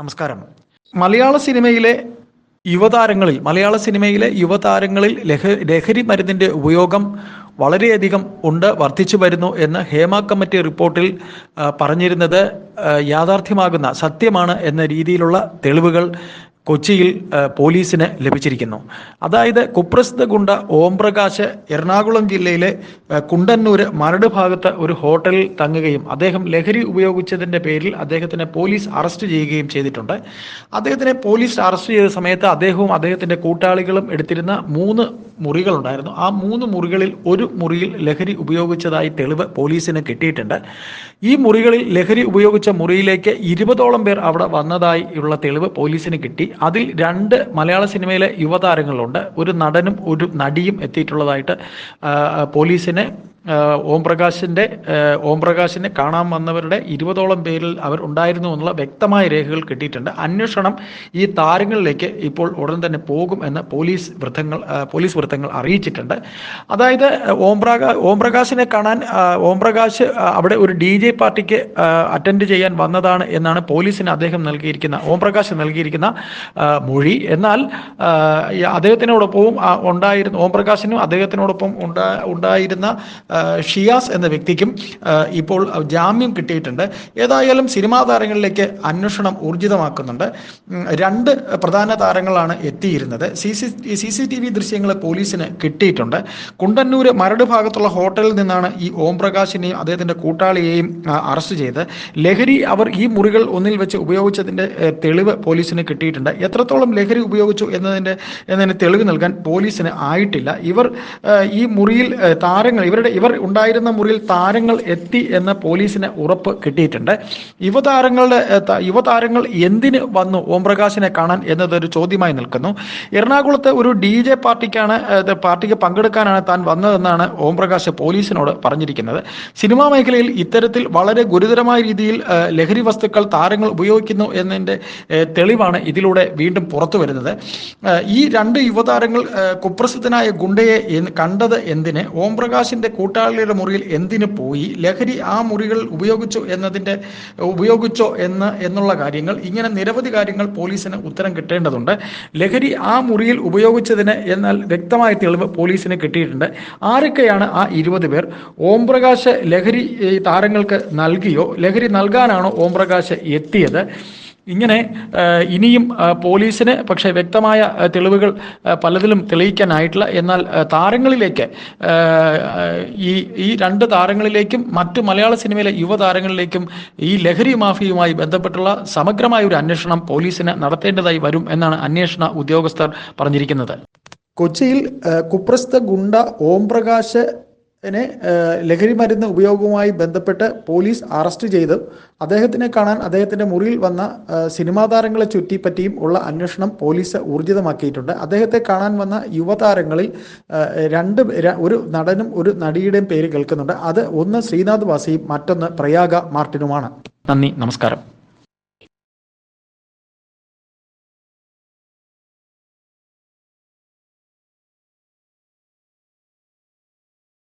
നമസ്കാരം. മലയാള സിനിമയിലെ യുവതാരങ്ങളിൽ മലയാള സിനിമയിലെ യുവതാരങ്ങളിൽ ലഹ ലഹരി മരുന്നിന്റെ ഉപയോഗം വളരെയധികം ഉണ്ട് വർദ്ധിച്ചു വരുന്നു എന്ന് ഹേമ കമ്മിറ്റി റിപ്പോർട്ടിൽ പറഞ്ഞിരുന്നത് യാഥാർത്ഥ്യമാകുന്ന സത്യമാണ് എന്ന രീതിയിലുള്ള തെളിവുകൾ കൊച്ചിയിൽ പോലീസിന് ലഭിച്ചിരിക്കുന്നു. അതായത് കുപ്രസിദ്ധ ഗുണ്ട ഓം പ്രകാശ് എറണാകുളം ജില്ലയിലെ കുണ്ടന്നൂർ മരട് ഭാഗത്ത് ഒരു ഹോട്ടലിൽ തങ്ങുകയും അദ്ദേഹം ലഹരി ഉപയോഗിച്ചതിന്റെ പേരിൽ അദ്ദേഹത്തിനെ പോലീസ് അറസ്റ്റ് ചെയ്യുകയും ചെയ്തിട്ടുണ്ട്. അദ്ദേഹത്തിനെ പോലീസ് അറസ്റ്റ് ചെയ്ത സമയത്ത് അദ്ദേഹവും അദ്ദേഹത്തിന്റെ കൂട്ടാളികളും എടുത്തിരുന്ന മൂന്ന് മുറികളുണ്ടായിരുന്നു. ആ മൂന്ന് മുറികളിൽ ഒരു മുറിയിൽ ലഹരി ഉപയോഗിച്ചതായി തെളിവ് പോലീസിന് കിട്ടിയിട്ടുണ്ട്. ഈ മുറികളിൽ ലഹരി ഉപയോഗിച്ച മുറിയിലേക്ക് ഇരുപതോളം പേർ അവിടെ വന്നതായി ഉള്ള തെളിവ് പോലീസിന് കിട്ടി. അതിൽ രണ്ട് മലയാള സിനിമയിലെ യുവതാരങ്ങളുണ്ട്. ഒരു നടനും ഒരു നടിയും എത്തിയിട്ടുള്ളതായിട്ട് പോലീസിന് ഓം പ്രകാശിന്റെ ഓം പ്രകാശിനെ കാണാൻ വന്നവരുടെ ഇരുപതോളം പേരിൽ അവർ ഉണ്ടായിരുന്നു എന്നുള്ള വ്യക്തമായ രേഖകൾ കിട്ടിയിട്ടുണ്ട്. അന്വേഷണം ഈ താരങ്ങളിലേക്ക് ഇപ്പോൾ ഉടൻ തന്നെ പോകും എന്ന് പോലീസ് വൃത്തങ്ങൾ പോലീസ് വൃത്തങ്ങൾ അറിയിച്ചിട്ടുണ്ട്. അതായത് ഓം പ്രകാ ഓം പ്രകാശിനെ കാണാൻ ഓം പ്രകാശ് അവിടെ ഒരു ഡി ജെ പാർട്ടിക്ക് അറ്റൻഡ് ചെയ്യാൻ വന്നതാണ് എന്നാണ് പോലീസിന് അദ്ദേഹം നൽകിയിരിക്കുന്ന ഓം പ്രകാശ് നൽകിയിരിക്കുന്ന മൊഴി. എന്നാൽ അദ്ദേഹത്തിനോടൊപ്പവും ഉണ്ടായിരുന്ന ഓം പ്രകാശിനും അദ്ദേഹത്തിനോടൊപ്പം ഉണ്ടാ ഉണ്ടായിരുന്ന ഷിയാസ് എന്ന വ്യക്തിക്കും ഇപ്പോൾ ജാമ്യം കിട്ടിയിട്ടുണ്ട്. ഏതായാലും സിനിമാ താരങ്ങളിലേക്ക് അന്വേഷണം ഊർജിതമാക്കുന്നുണ്ട്. രണ്ട് പ്രധാന താരങ്ങളാണ് എത്തിയിരുന്നത്. C C C C T V ദൃശ്യങ്ങൾ പോലീസിന് കിട്ടിയിട്ടുണ്ട്. കുണ്ടന്നൂര് മരട് ഭാഗത്തുള്ള ഹോട്ടലിൽ നിന്നാണ് ഈ ഓം പ്രകാശിനെയും അദ്ദേഹത്തിന്റെ കൂട്ടാളിയെയും അറസ്റ്റ് ചെയ്ത് ലഹരി അവർ ഈ മുറികൾ ഒന്നിൽ വെച്ച് ഉപയോഗിച്ചതിന്റെ തെളിവ് പോലീസിന് കിട്ടിയിട്ടുണ്ട്. എത്രത്തോളം ലഹരി ഉപയോഗിച്ചു എന്നതിന്റെ എന്നതിന് തെളിവ് നൽകാൻ പോലീസിന് ആയിട്ടില്ല. ഇവർ ഈ മുറിയിൽ താരങ്ങൾ ഇവരുടെ ഇവർ ഉണ്ടായിരുന്ന മുറിയിൽ താരങ്ങൾ എത്തി എന്ന് പോലീസിന് ഉറപ്പ് കിട്ടിയിട്ടുണ്ട്. യുവതാരങ്ങളുടെ യുവതാരങ്ങൾ എന്തിന് വന്നു ഓംപ്രകാശിനെ കാണാൻ എന്നതൊരു ചോദ്യമായി നിൽക്കുന്നു. എറണാകുളത്ത് ഒരു ഡി ജെ പാർട്ടിക്കാണ് പാർട്ടിക്ക് പങ്കെടുക്കാനാണ് താൻ വന്നതെന്നാണ് ഓംപ്രകാശ് പോലീസിനോട് പറഞ്ഞിരിക്കുന്നത്. സിനിമാ മേഖലയിൽ ഇത്തരത്തിൽ വളരെ ഗുരുതരമായ രീതിയിൽ ലഹരി വസ്തുക്കൾ താരങ്ങൾ ഉപയോഗിക്കുന്നു എന്നതിന്റെ തെളിവാണ് ഇതിലൂടെ വീണ്ടും പുറത്തു വരുന്നത്. ഈ രണ്ട് യുവതാരങ്ങൾ കുപ്രസിദ്ധനായ ഗുണ്ടയെ കണ്ടത് എന്തിന്? ഓം പ്രകാശിന്റെ കൂട്ടാളിയുടെ മുറിയിൽ എന്തിനു പോയി? ലഹരി ആ മുറികൾ ഉപയോഗിച്ചു എന്നതിന്റെ ഉപയോഗിച്ചോ എന്ന് എന്നുള്ള കാര്യങ്ങൾ ഇങ്ങനെ നിരവധി കാര്യങ്ങൾ പോലീസിന് ഉത്തരം കിട്ടേണ്ടതുണ്ട്. ലഹരി ആ മുറിയിൽ ഉപയോഗിച്ചതിന് എന്നാൽ വ്യക്തമായ തെളിവ് പോലീസിന് കിട്ടിയിട്ടുണ്ട്. ആരൊക്കെയാണ് ആ ഇരുപത് പേർ? ഓം പ്രകാശ് ലഹരി താരങ്ങൾക്ക് നൽകിയോ? ലഹരി നൽകാനാണോ ഓം പ്രകാശ് എത്തിയത്? ഇങ്ങനെ ഇനിയും പോലീസിന് പക്ഷേ വ്യക്തമായ തെളിവുകൾ പലതിലും തെളിയിക്കാനായിട്ടില്ല. എന്നാൽ താരങ്ങളിലേക്ക് ഈ ഈ രണ്ട് താരങ്ങളിലേക്കും മറ്റു മലയാള സിനിമയിലെ യുവതാരങ്ങളിലേക്കും ഈ ലഹരി മാഫിയുമായി ബന്ധപ്പെട്ടുള്ള സമഗ്രമായ ഒരു അന്വേഷണം പോലീസിന് നടത്തേണ്ടതായി വരും എന്നാണ് അന്വേഷണ ഉദ്യോഗസ്ഥർ പറഞ്ഞിരിക്കുന്നത്. കൊച്ചിയിൽ കുപ്രസ്ഥ ഗുണ്ട ഓം പ്രകാശ് നെ ലഹരി മരുന്ന് ഉപയോഗവുമായി ബന്ധപ്പെട്ട് പോലീസ് അറസ്റ്റ് ചെയ്ത് അദ്ദേഹത്തിനെ കാണാൻ അദ്ദേഹത്തിന്റെ മുറിയിൽ വന്ന സിനിമാ താരങ്ങളെ ചുറ്റിപ്പറ്റിയും ഉള്ള അന്വേഷണം പോലീസ് ഊർജിതമാക്കിയിട്ടുണ്ട്. അദ്ദേഹത്തെ കാണാൻ വന്ന യുവതാരങ്ങളിൽ രണ്ട് ഒരു നടനും ഒരു നടിയുടെയും പേര് കേൾക്കുന്നുണ്ട്. അത് ഒന്ന് ശ്രീനാഥ് വാസിയും മറ്റൊന്ന് പ്രയാഗ മാർട്ടിനുമാണ്. നന്ദി നമസ്കാരം.